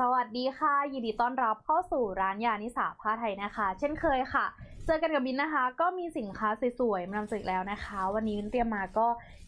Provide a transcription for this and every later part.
สวัสดีค่ะ ยินดีต้อนรับเข้าสู่ร้านยานิสาผ้าไทยนะคะ เช่นเคยค่ะ เจอกันกับมินนะคะ ก็มีสินค้าสวยๆมานำเสนอแล้วนะคะ วันนี้มินเตรียมมาก็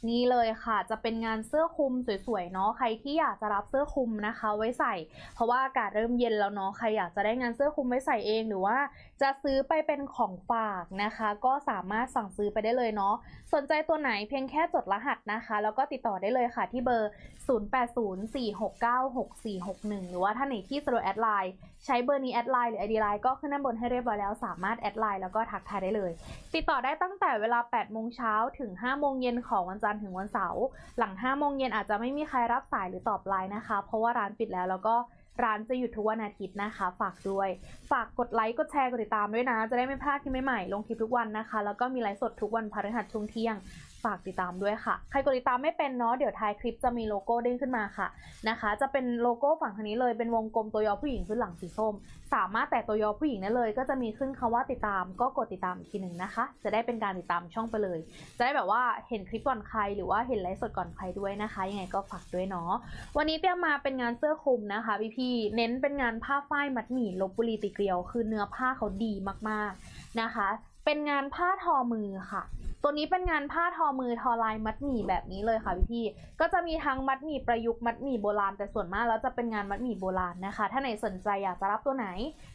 นี่เลยค่ะ จะเป็นงานเสื้อคลุมสวยๆเนาะใครที่อยากจะรับเสื้อคลุมนะคะ ไว้ใส่ เพราะว่าอากาศเริ่มเย็นแล้วเนาะใครอยากจะได้งานเสื้อคลุมไว้ใส่เองหรือว่า จะซื้อไปเป็นของฝากนะคะ ก็สามารถสั่งซื้อไปได้เลยเนาะสนใจตัวไหนเพียงแค่จดรหัสนะคะ แล้วก็ติดต่อได้เลยค่ะที่เบอร์ 0804696461 หรือว่าถ้าไหนที่สะดวกแอดไลน์ใช้เบอร์นี้แอดไลน์หรือ ID ไลน์ก็ขึ้นด้านบนให้เรียบร้อยแล้วสามารถแอดไลน์แล้วก็ทักทายได้เลย ติดต่อได้ตั้งแต่เวลา 8 โมงเช้าถึง 5 โมงเย็นของวันจันทร์ถึงวันเสาร์หลัง 5 โมงเย็นอาจจะไม่มีใครรับสายหรือตอบไลน์นะคะ เพราะว่าร้านปิดแล้วแล้วก็ร้านจะหยุดทุกวันอาทิตย์นะคะ ฝากด้วย ฝากกดไลค์กดแชร์กดติดตามด้วยนะ จะได้ไม่พลาดคลิปใหม่ๆลงคลิปทุกวันนะคะ แล้วก็มีไลฟ์สดทุกวันพฤหัสช่วงเที่ยง ฝากติดตามด้วยค่ะ ใครกดติดตามไม่เป็นเนาะเดี๋ยวท้ายคลิปจะมีโลโก้เด้งขึ้นมาค่ะนะคะ จะเป็นโลโก้ฝั่งทางนี้เลยเป็นวงกลมตัวยอผู้หญิงขึ้นหลังสีส้ม สามารถแตะตัวยอผู้หญิงได้เลย ก็จะมีขึ้นคำว่าติดตาม ก็กดติดตามอีกทีหนึ่งนะคะ จะได้เป็นการติดตามช่องไปเลย จะได้แบบว่าเห็นคลิปก่อนใครหรือว่าเห็นไลฟ์สดก่อนใครด้วยนะคะยังไงก็ฝากด้วยเนาะวันนี้เตรียมมาเป็นงานเสื้อคลุมนะคะพี่ๆเน้นเป็นงานผ้าฝ้ายมัดหมี่ลบบุรีติเกลียว คือเนื้อผ้าเขาดีมากๆนะคะ เป็นงานผ้าทอมือค่ะตัวนี้เป็นงานผ้าทอมือทอลายมัดหมี่แบบนี้เลยค่ะพี่ๆก็จะมีทั้งมัดหมี่ประยุกต์มัดหมี่โบราณแต่ส่วนมากแล้วจะเป็นงานมัดหมี่โบราณนะคะ ถ้าไหนสนใจอยากจะรับตัวไหน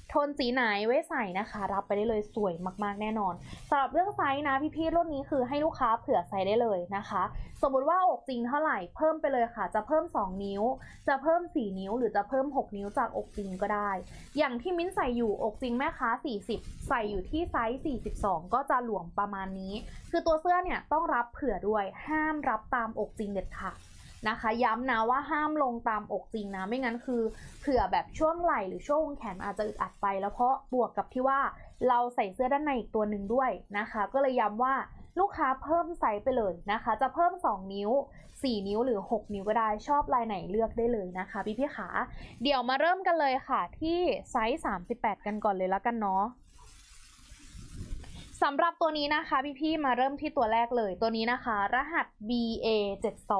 โทนสีไหนไว้ใส่นะคะ รับไปได้เลยสวยมากๆแน่นอนสำหรับเรื่องไซส์นะพี่ๆรุ่นนี้คือให้ลูกค้าเผื่อไซส์ได้เลยนะคะ สมมติว่าอกจริงเท่าไหร่เพิ่มไปเลยค่ะ จะเพิ่ม 2 นิ้ว จะเพิ่ม 4 นิ้ว หรือจะเพิ่ม 6 นิ้วจากอกจริงก็ได้ อย่างที่มิ้นใส่อยู่อกจริงแม่ค้า 40 ใส่อยู่ที่ไซส์ 42 ก็จะหลวมประมาณนี้คือตัวเสื้อเนี่ยต้องรับเผื่อด้วยห้ามรับตามอกจริงเด็ดขาดนะคะ ย้ำนะว่าห้ามลงตามอกจริงนะ ไม่งั้นคือเผื่อแบบช่วงไหล่หรือช่วงแขนอาจจะอึดอัดไป แล้วเพราะบวกกับที่ว่าเราใส่เสื้อด้านในอีกตัวหนึ่งด้วยนะคะ ก็เลยย้ำว่าลูกค้าเพิ่มไซส์ไปเลยนะคะ จะเพิ่ม 2 นิ้ว 4 นิ้วหรือ 6 นิ้วก็ได้ชอบลายไหนเลือกได้เลยนะคะ พี่พี่ขา เดี๋ยวมาเริ่มกันเลยค่ะที่ไซส์ 38 กันก่อนเลยแล้วกันเนาะ สำหรับตัวนี้นะคะพี่ๆมาเริ่มที่ตัวแรกเลยตัวนี้นะคะ รหัส BA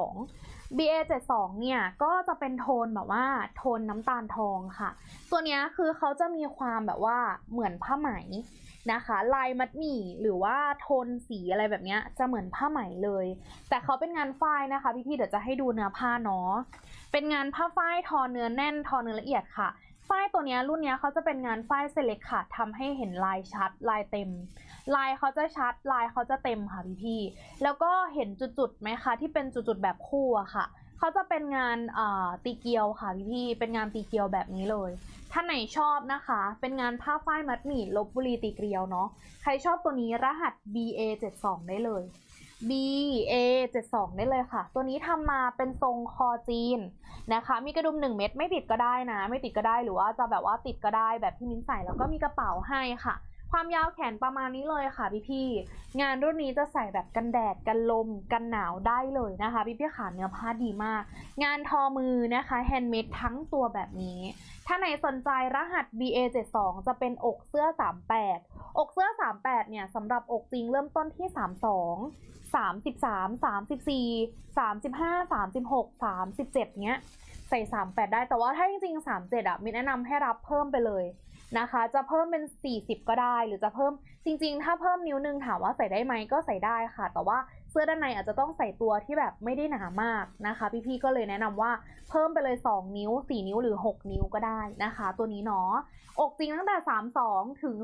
72 BA 72เนี่ยก็จะเป็นโทนแบบว่าโทนน้ำตาลทองค่ะ ตัวเนี้ยคือเขาจะมีความแบบว่าเหมือนผ้าไหมนะคะ ลายมัดหมี่หรือว่าโทนสีอะไรแบบนี้จะเหมือนผ้าไหมเลย แต่เขาเป็นงานฝ้ายนะคะพี่ๆเดี๋ยวจะให้ดูเนื้อผ้าเนาะเป็นงานผ้าฝ้ายทอเนื้อแน่นทอเนื้อละเอียดค่ะ ฝ้ายตัวนี้รุ่นนี้เขาจะเป็นงานฝ้ายเซเล็กค่ะทำให้เห็นลายชัดลายเต็ม ลายเขาจะชัดลายเขาจะเต็มค่ะพี่พี่แล้วก็เห็นจุดๆไหมคะที่เป็นจุดๆแบบคู่อะค่ะเขาจะเป็นงานตีเกียวค่ะพี่พี่เป็นงานตีเกียวแบบนี้เลยถ้าไหนชอบนะคะ เป็นงานผ้าฝ้ายมัดหมี่ลบบุรีตีเกลียวเนาะใครชอบตัวนี้รหัส BA 72 ได้เลย BA 72ได้เลยค่ะ ตัวนี้ทำมาเป็นทรงคอจีนนะคะ มีกระดุม 1 เม็ดไม่ติดก็ได้นะ ไม่ติดก็ได้หรือว่าจะแบบว่าติดก็ได้แบบที่มิ้นใส่แล้วก็มีกระเป๋าให้ค่ะ ความยาวแขนประมาณนี้เลยค่ะพี่ๆงานรุ่นนี้จะใส่แบบกันแดดกันลม กันหนาวได้เลยนะคะ พี่ๆขาเนื้อผ้าดีมาก งานทอมือนะคะแฮนด์เมดทั้งตัวแบบนี้ ถ้าไหนสนใจรหัส BA72 จะเป็นอกเสื้อ 38 อกเสื้อ 38 เนี่ยสำหรับอกจริงเริ่มต้นที่ 32 33 34 35 36 37 เนี้ยใส่ 38 ได้แต่ว่าถ้าจริงๆ 37 อะมินแนะนำให้รับเพิ่มไปเลย นะคะ จะเพิ่มเป็น 40 ก็ได้ หรือจะเพิ่มจริง ๆ ถ้าเพิ่มนิ้วนึงถามว่าใส่ได้ไหมก็ใส่ได้ค่ะ แต่ว่าเสื้อด้านในอาจจะต้องใส่ตัวที่แบบไม่ได้หนามากนะคะ พี่ๆก็เลยแนะนำว่าเพิ่มไปเลย 2 นิ้ว 4 นิ้วหรือ 6 นิ้วก็ได้นะคะ ตัวนี้เนาะอกจริงตั้งแต่ 32 ถึง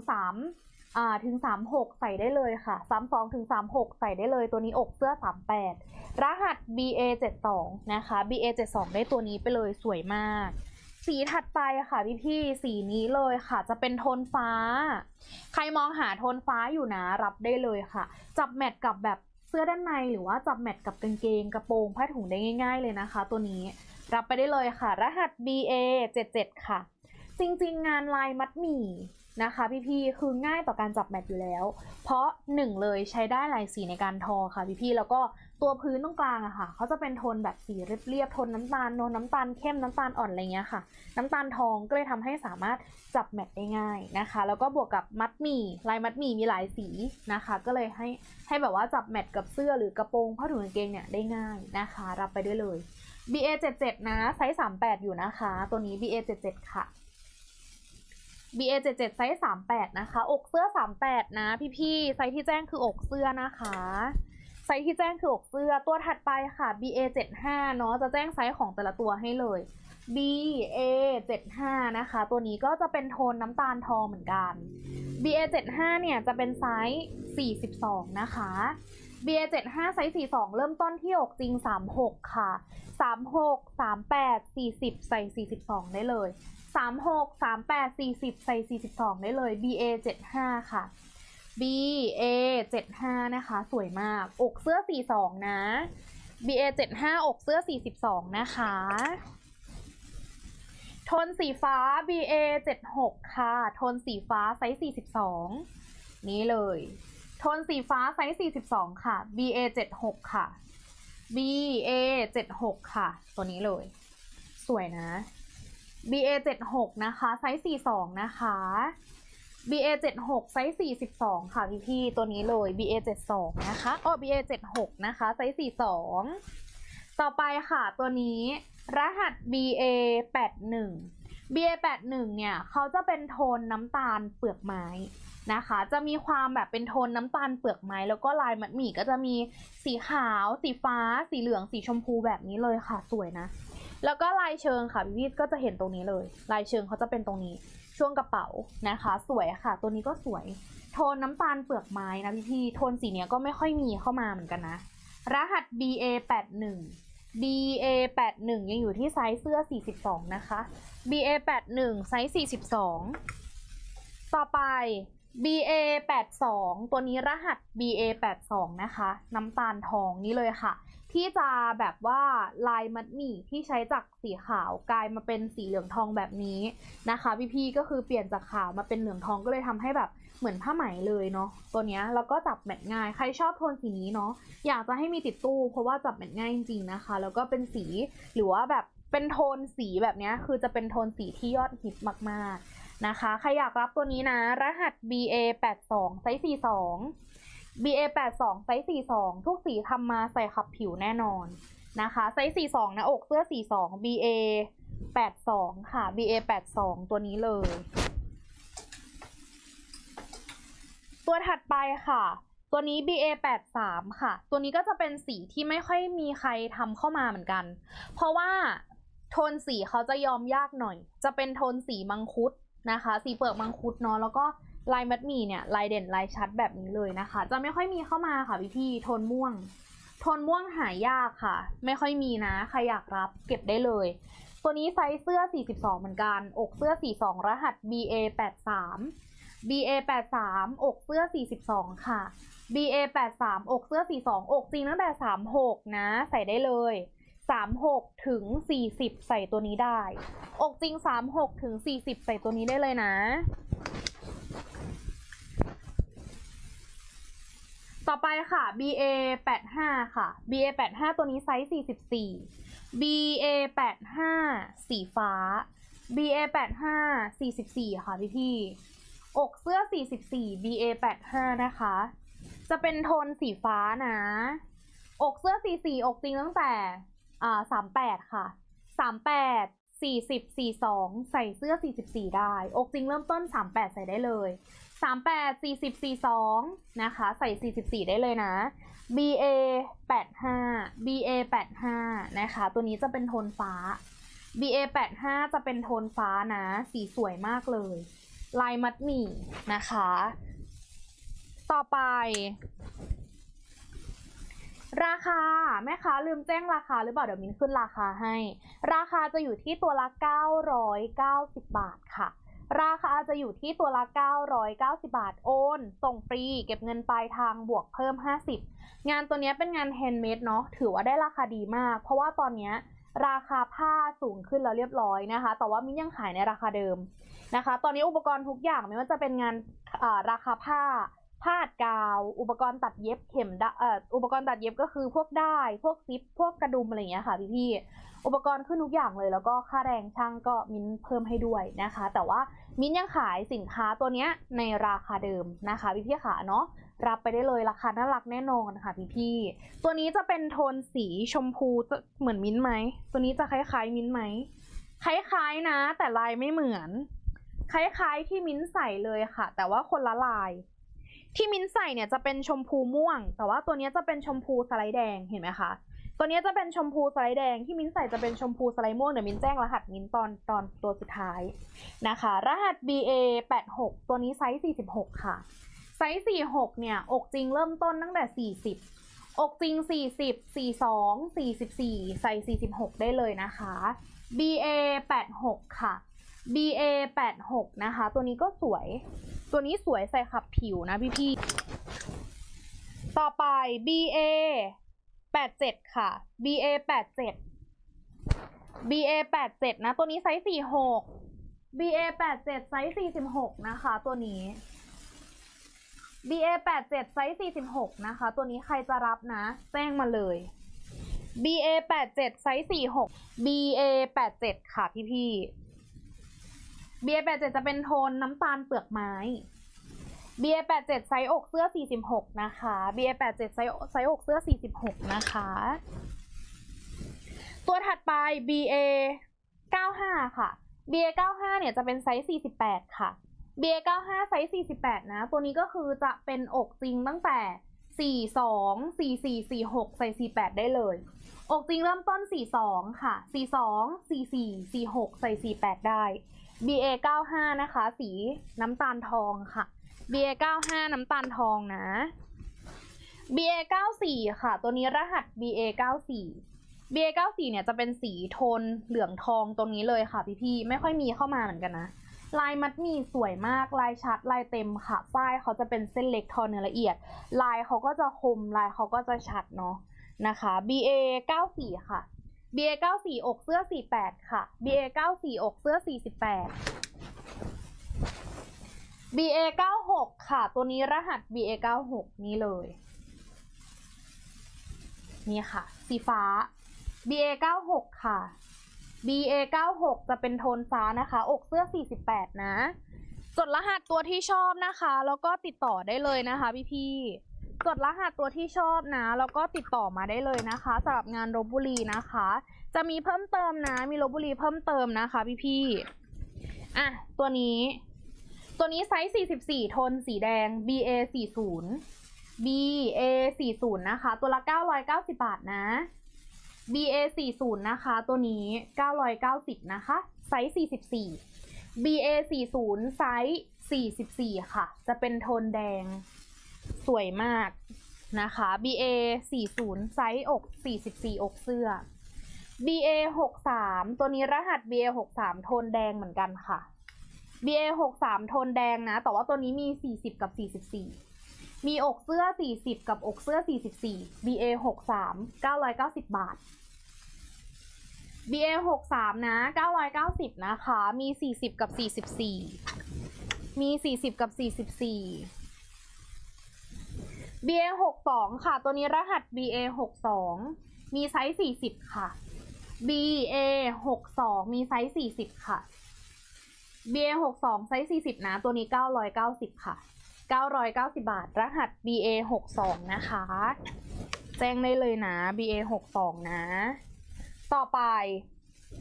3อ่าถึง 36 ใส่ได้เลยค่ะ 32 ถึง 36 ใส่ได้เลยตัวนี้อกเสื้อ 38 รหัส BA 72 นะคะ BA 72 ได้ตัวนี้ไปเลยสวยมาก สีถัดไปค่ะพี่พี่สีนี้เลยค่ะจะเป็นโทนฟ้า ใครมองหาโทนฟ้าอยู่นะรับได้เลยค่ะ จับแมทกับแบบเสื้อด้านในหรือว่าจับแมทกับกางเกงกระโปรงผ้าถุงได้ง่าย ๆ เลยนะคะ ตัวนี้รับไปได้เลยค่ะ รหัส BA 77 ค่ะ จริงๆ งานลายมัดหมี่ นะคะพี่ๆคือง่ายต่อการจับแมทอยู่แล้ว เพราะหนึ่งเลยใช้ได้หลายสีในการทอค่ะพี่ๆแล้วก็ตัวพื้นตรงกลางอะค่ะเขาจะเป็นโทนแบบสีเรียบๆโทนน้ำตาลโทนน้ำตาลเข้มน้ำตาลอ่อนอะไรเงี้ยค่ะ น้ำตาลทองก็เลยทำให้สามารถจับแมทได้ง่ายนะคะ แล้วก็บวกกับมัดหมี่ลายมัดหมี่มีหลายสีนะคะ ก็เลยให้ให้แบบว่าจับแมทกับเสื้อหรือกระโปรงผ้าถุงกางเกงเนี่ยได้ง่ายนะคะ รับไปได้เลย BA 77 นะไซส์38อยู่นะคะ ตัวนี้ BA 77 ค่ะ BA 77 ไซส์ 38 นะคะ อกเสื้อ 38 นะ พี่ๆ ไซส์ที่แจ้งคืออกเสื้อนะคะ ไซส์ที่แจ้งคืออกเสื้อ ตัวถัดไปค่ะ BA 75 เนาะ จะแจ้งไซส์ของแต่ละตัวให้เลย BA 75 นะคะ ตัวนี้ก็จะเป็นโทนน้ำตาลทองเหมือนกัน BA 75 เนี่ยจะเป็นไซส์ 42 นะคะ BA 75ไซส์42เริ่มต้นที่อกจริง36ค่ะ36 38 40ใส่42ได้เลย36 38 40ใส่42ได้เลย BA 75ค่ะ BA 75นะคะ สวยมาก อกเสื้อ42นะ BA 75อกเสื้อ42นะคะโทนสีฟ้า BA 76ค่ะ โทนสีฟ้าไซส์ 42 นี้เลย โทนสีฟ้าไซส์ 42 ค่ะ BA 76ค่ะ BA 76ค่ะ ตัวนี้เลย สวยนะ BA 76นะคะ ไซส์ 42 นะคะ BA 76ไซส์ 42 ค่ะพี่พี่ๆตัวนี้เลย BA 72นะคะอ๋อ BA 76นะคะ ไซส์ 42 ต่อไปค่ะ ตัวนี้รหัส BA 81 BA 81เนี่ย เขาจะเป็นโทนน้ำตาลเปลือกไม้ นะคะ จะมีความแบบเป็นโทนน้ำตาลเปลือกไม้แล้วก็ลายมัดหมี่ก็จะมีสีขาว สีฟ้า สีเหลือง สีชมพูแบบนี้เลยค่ะสวยนะ แล้วก็ลายเชิงค่ะพี่พีก็จะเห็นตรงนี้เลย ลายเชิงเขาจะเป็นตรงนี้ ช่วงกระเป๋านะคะ สวยค่ะ ตัวนี้ก็สวย โทนน้ำตาลเปลือกไม้นะพี่พี่โทนสีเนี้ยก็ไม่ค่อยมีเข้ามาเหมือนกันนะ รหัส BA 81 BA 81 ยังอยู่ที่ไซส์เสื้อ 42 นะคะ BA 81 ไซส์ 42 ต่อไป BA 82ตัวนี้รหัส BA 82นะคะ น้ำตาลทองนี่เลยค่ะ ที่จะแบบว่าลายมัดหมี่ที่ใช้จากสีขาวกลายมาเป็นสีเหลืองทองแบบนี้นะคะ พี่ๆก็คือเปลี่ยนจากขาวมาเป็นเหลืองทองก็เลยทำให้แบบเหมือนผ้าไหมเลยเนาะตัวนี้แล้วก็จับแมทง่ายใครชอบโทนสีนี้เนาะอยากจะให้มีติดตู้เพราะว่าจับแมทง่ายจริงๆนะคะ แล้วก็เป็นสีหรือว่าแบบเป็นโทนสีแบบนี้คือจะเป็นโทนสีที่ยอดฮิตมากๆ นะคะ ใครอยากรับตัวนี้นะ รหัส BA 82ไซส์42 BA 82ไซส์42 ทุกสีทำมาใส่ขับผิวแน่นอนนะคะ ไซส์42นะอกเสื้อ 42 BA 82 ค่ะ BA 82ตัวนี้เลย ตัวถัดไปค่ะ ตัวนี้ BA 83ค่ะ ตัวนี้ก็จะเป็นสีที่ไม่ค่อยมีใครทำเข้ามาเหมือนกัน เพราะว่าโทนสีเขาจะยอมยากหน่อย จะเป็นโทนสีมังคุด นะคะ สีเปลือกมังคุดเนาะแล้วก็ลายมัดหมี่เนี่ยลายเด่นลายชัดแบบนี้เลยนะคะ จะไม่ค่อยมีเข้ามาค่ะพี่พี่ๆโทนม่วง โทนม่วงหายากค่ะ ไม่ค่อยมีนะใครอยากรับเก็บได้เลย ตัวนี้ไซส์เสื้อ 42 เหมือนกัน อกเสื้อ 42 รหัส BA 83 BA 83อกเสื้อ 42 ค่ะ BA 83อกเสื้อ 42 อกจริงตั้งแต่ 36 นะ ใส่ได้เลย 36ถึง40 ใส่ตัวนี้ได้ อกจริง 36ถึง40 ใส่ตัวนี้ได้เลยนะ ต่อไปค่ะ BA 85ค่ะ BA 85ตัวนี้ไซส์44 BA 85สีฟ้า BA 85 44 ค่ะพี่พี่ อกเสื้อ 44 BA 85นะคะ จะเป็นโทนสีฟ้านะ อกเสื้อ 44 อกจริงตั้งแต่ อ่าสามแปดค่ะสามแปดสี่สิบสี่สองใส่เสื้อสี่สิบสี่ได้ อกจริงเริ่มต้นสามแปดใส่ได้เลยสามแปดสี่สิบสี่สองนะคะ ใส่สี่สิบสี่ได้เลยนะ BA แปดห้า BA แปดห้านะคะ ตัวนี้จะเป็นโทนฟ้า BA แปดห้าจะเป็นโทนฟ้านะ สีสวยมากเลย ลายมัดหมี่นะคะ ต่อไป ราคาแม่ค้าลืมแจ้งราคาหรือเปล่าเดี๋ยวมินขึ้นราคาให้ ราคาจะอยู่ที่ตัวละ 990 บาทค่ะ ราคาจะอยู่ที่ตัวละ 990 บาทโอน ส่งฟรีเก็บเงินปลายทางบวกเพิ่ม 50 งานตัวนี้เป็นงานแฮนด์เมดเนาะถือว่าได้ราคาดีมาก เพราะว่าตอนนี้ราคาผ้าสูงขึ้นแล้วเรียบร้อยนะคะ แต่ว่ามินยังขายในราคาเดิมนะคะ ตอนนี้อุปกรณ์ทุกอย่างไม่ว่าจะเป็นงานราคาผ้า ผ้าดกาว อุปกรณ์ตัดเย็บเข็มดเอ่ออุปกรณ์ตัดเย็บก็คือพวกได้พวกซิป พวกกระดุมอะไรอย่างเงี้ยค่ะพี่พี่ๆอุปกรณ์ขึ้นทุกอย่างเลย แล้วก็ค่าแรงช่างก็มิ้นเพิ่มให้ด้วยนะคะ แต่ว่ามิ้นยังขายสินค้าตัวเนี้ยในราคาเดิมนะคะพี่พี่ขาเนาะรับไปได้เลยราคาน่ารักแน่นอนค่ะพี่พี่ๆตัวนี้จะเป็นโทนสีชมพูจะเหมือนมิ้นไหมตัวนี้จะคล้ายๆมิ้นไหมคล้ายๆนะ แต่ลายไม่เหมือน คล้ายๆที่มิ้นใส่เลยค่ะ แต่ว่าคนละลาย ที่มิ้นใส่เนี่ยจะเป็นชมพูม่วง แต่ว่าตัวนี้จะเป็นชมพูสไลด์แดงเห็นไหมคะตัวนี้จะเป็นชมพูสไลด์แดงที่มิ้นใส่จะเป็นชมพูสไลด์ม่วงเดี๋ยวมิ้นแจ้งรหัสมิ้นตอนตอนตัวสุดท้ายนะคะ รหัส BA 86ตัวนี้ไซส์46 ค่ะ ไซส์46 เนี่ย อกจริงเริ่มต้นตั้งแต่ 40 อกจริง 40 42 44 ใส่ 46 ได้เลยนะคะ BA 86ค่ะ BA 86นะคะ ตัวนี้ก็สวย ตัวนี้สวยใส่ขับผิวนะพี่พี่ ต่อไป BA 87ค่ะ BA 87 BA 87นะ ตัวนี้ไซส์46 BA 87ไซส์46นะคะ ตัวนี้ BA 87ไซส์46นะคะ ตัวนี้ใครจะรับนะ แจ้งมาเลย BA 87ไซส์46 BA 87ค่ะพี่พี่ เบียร์แปดเจ็ดจะเป็นโทนน้ำตาลเปลือกไม้ เบียร์แปดเจ็ดไซส์อกเสื้อสี่สิบหกนะคะ เบียร์แปดเจ็ดไซส์ไซส์อกเสื้อสี่สิบหกนะคะ ตัวถัดไป BA เก้าห้าค่ะ BA เก้าห้าเนี่ยจะเป็นไซส์สี่สิบแปดค่ะ BA เก้าห้าไซส์สี่สิบแปดนะ ตัวนี้ก็คือจะเป็นอกจริงตั้งแต่สี่สองสี่สี่สี่หกใส่สี่แปดได้เลยอกจริงเริ่มต้น 42 ค่ะ 42 44 46 ใส่ 48 ได้ BA 95 นะคะ สีน้ำตาลทองค่ะ BA 95 น้ำตาลทองนะ BA 94 ค่ะ ตัวนี้รหัส BA 94 BA 94 เนี่ยจะเป็นสีโทนเหลืองทองตรงนี้เลยค่ะพี่ๆไม่ค่อยมีเข้ามาเหมือนกันนะ ลายมัดมีสวยมาก ลายชัด ลายเต็มค่ะฝ้ายเขาจะเป็นเส้นเล็กทอเนื้อละเอียด ลายเขาก็จะคม ลายเขาก็จะชัดเนาะนะคะ BA 94 ค่ะ BA 94อกเสื้อ 48 ค่ะ BA 94อกเสื้อ 48 BA 96ค่ะ ตัวนี้รหัส BA 96นี่เลย นี่ค่ะ สีฟ้า BA 96ค่ะ BA 96จะเป็นโทนฟ้านะคะ อกเสื้อ 48 นะ จดรหัสตัวที่ชอบนะคะ แล้วก็ติดต่อได้เลยนะคะพี่ๆ จดรหัสตัวที่ชอบนะ แล้วก็ติดต่อมาได้เลยนะคะสำหรับงานลบบุรีนะคะ จะมีเพิ่มเติมนะ มีลบบุรีเพิ่มเติมนะคะพี่ๆอะตัวนี้ ตัวนี้ไซส์ 44 โทนสีแดง BA 40 BA 40นะคะ ตัวละ 990 บาทนะ BA 40นะคะ ตัวนี้ 990 นะคะ ไซส์ 44 BA 40ไซส์ 44 ค่ะ จะเป็นโทนแดง สวยมากนะคะ BA 40ไซส์อก 44 อกเสื้อ BA 63ตัวนี้รหัส BA 63โทนแดงเหมือนกันค่ะ BA 63โทนแดงนะ แต่ว่าตัวนี้มี 40 กับ 44 มีอกเสื้อ 40 กับอกเสื้อ 44 BA 63 990 บาท BA 63นะ 990 นะคะ มี 40 กับ 44 มี 40 กับ 44 BA 62ค่ะ ตัวนี้รหัส BA 62มีไซส์ 40 ค่ะ BA 62มีไซส์ 40 ค่ะ BA 62ไซส์ 40 นะ ตัวนี้ 990 ค่ะ 990 บาท รหัส BA 62นะคะ แจ้งได้เลยนะ BA 62นะ ต่อไป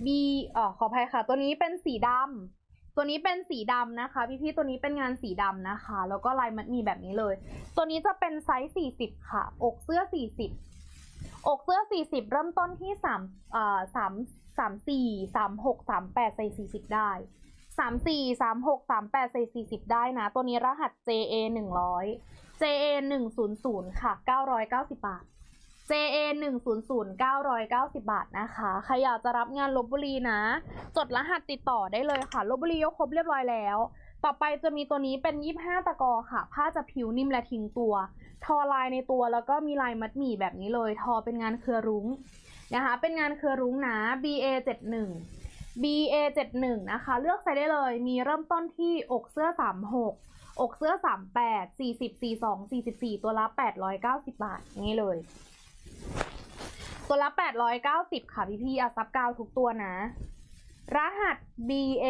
B อ่อขออภัยค่ะ ตัวนี้เป็นสีดำ ตัวนี้เป็นสีดำนะคะ พี่ๆตัวนี้เป็นงานสีดำนะคะ แล้วก็ลายมันมีแบบนี้เลย ตัวนี้จะเป็นไซส์40 ค่ะ อกเสื้อ 40 อกเสื้อ 40 เริ่มต้นที่3เอ่อ3 34 36 38ใส่40 ได้ 34 36 38ใส่40 ได้นะ ตัวนี้รหัส JA 100 JA 100ค่ะ 990 บาท JA 100 990 บาทนะคะ ใครอยากจะรับงานลบบุรีนะ จดรหัสติดต่อได้เลยค่ะ ลบบุรียกครบเรียบร้อยแล้ว ต่อไปจะมีตัวนี้เป็น 25 ตะกอค่ะ ผ้าจะผิวนิ่มและทิ้งตัว ทอลายในตัวแล้วก็มีลายมัดหมี่แบบนี้เลย ทอเป็นงานเครือรุ้งนะคะ เป็นงานเครือรุ้งนะ BA 71 BA 71นะคะ เลือกใส่ได้เลย มีเริ่มต้นที่อกเสื้อ 36 อกเสื้อ 38 40 42 44 ตัวละ 890 บาท นี่เลย ตัวละ890ค่ะพี่พี่อาซับกาวทุกตัวนะ รหัส BA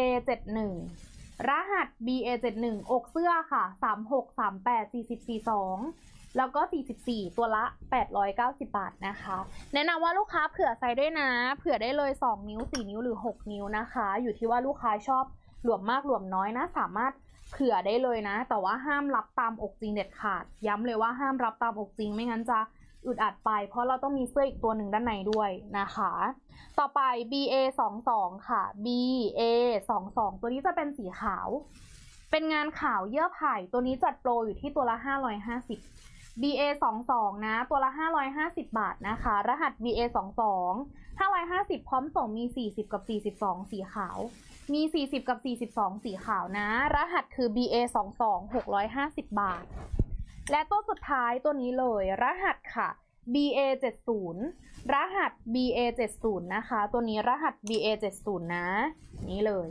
71รหัส BA 71อกเสื้อค่ะ36 38 40 42แล้วก็ 44 ตัวละ 890 บาทนะคะ แนะนำว่าลูกค้าเผื่อไซส์ด้วยนะ เผื่อได้เลย 2 นิ้ว 4 นิ้วหรือ 6 นิ้วนะคะ อยู่ที่ว่าลูกค้าชอบหลวมมากหลวมน้อยนะ สามารถเผื่อได้เลยนะ แต่ว่าห้ามรับตามอกจริงเด็ดขาด ย้ำเลยว่าห้ามรับตามอกจริง ไม่งั้นจะ อึดอัดไป เพราะเราต้องมีเสื้ออีกตัวหนึ่งด้านในด้วยนะคะ ต่อไป BA 22ค่ะ BA 22ตัวนี้จะเป็นสีขาว เป็นงานขาวเยื่อไผ่ตัวนี้จัดโปรอยู่ที่ตัวละ 550 BA 22นะ ตัวละ 550 บาทนะคะ รหัส BA 22 550 พร้อมส่งมี 40 กับ 42 สีขาว มี 40 กับ 42 สีขาวนะ รหัสคือ BA 22 650 บาท และตัวสุดท้ายตัวนี้เลย รหัสค่ะ BA 70 รหัส BA 70 นะคะ ตัวนี้รหัส BA 70 นะ นี่เลย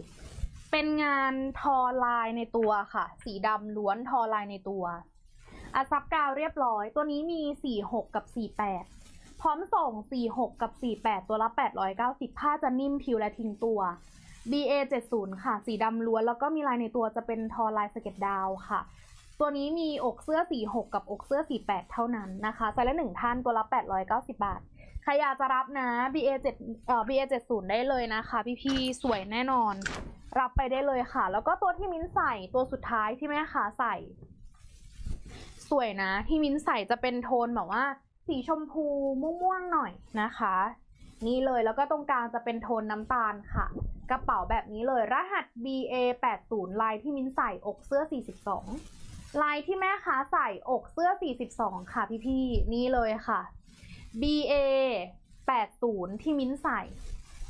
เป็นงานทอลายในตัวค่ะ สีดำล้วนทอลายในตัวอาซับกาวเรียบร้อย ตัวนี้มี 46 กับ 48 พร้อมส่ง 46 กับ 48 ตัวละ 890 ผ้าจะนิ่มผิวและทิ้งตัว BA 70 ค่ะ สีดำล้วนแล้วก็มีลายในตัวจะเป็นทอลายสเก็ตดาวค่ะ ตัวนี้มีอกเสื้อ 46 กับอกเสื้อ 48 เท่านั้นนะคะไซส์ละหนึ่งท่านตัวละ 890 บาท ใครอยากจะรับนะ BA 7เอ่อ BA 70ได้เลยนะคะ พี่ๆสวยแน่นอน รับไปได้เลยค่ะ แล้วก็ตัวที่มิ้นใส่ตัวสุดท้ายที่แม่ค้าใส่ สวยนะ ที่มิ้นใส่จะเป็นโทนแบบว่า สีชมพูม่วงๆหน่อยนะคะ นี่เลยแล้วก็ตรงกลางจะเป็นโทนน้ำตาลค่ะกระเป๋าแบบนี้เลยรหัส BA 80ลายที่มิ้นใส่อกเสื้อ 42 ลายที่แม่ค้าใส่อกเสื้อ 42 ค่ะพี่ๆนี่เลยค่ะ BA 80 ที่มิ้นใส่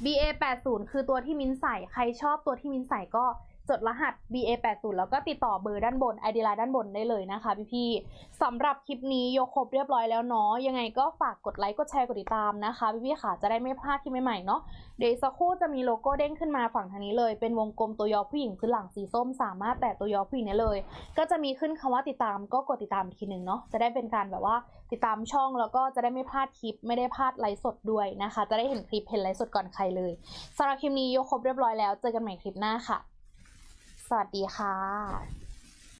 BA 80คือตัวที่มิ้นใส่ ใครชอบตัวที่มิ้นใส่ก็ จดรหัส BA 80 แล้วก็ติดต่อเบอร์ด้านบน ID ไลน์ด้านบนได้เลยนะคะพี่ๆสำหรับคลิปนี้ยกครบเรียบร้อยแล้วเนาะยังไงก็ฝากกดไลค์กดแชร์กดติดตามนะคะพี่ๆค่ะจะได้ไม่พลาดคลิปใหม่ๆเนาะเดี๋ยวสักครู่จะมีโลโก้เด้งขึ้นมาฝั่งทางนี้เลย เป็นวงกลมตัวยอผู้หญิงพื้นหลังสีส้ม สามารถแตะตัวยอผู้หญิงได้เลย ก็จะมีขึ้นคำว่าติดตามก็กดติดตามทีหนึ่งเนาะจะได้เป็นการแบบว่าติดตามช่องแล้วก็จะได้ไม่พลาดคลิปไม่ได้พลาดไลฟ์สดด้วยนะคะ จะได้เห็นคลิปเห็นไลฟ์สดก่อนใครเลยสำหรับคลิปนี้ยกครบเรียบร้อยแล้วเจอกันใหม่คลิปหน้าค่ะ สวัสดีค่ะ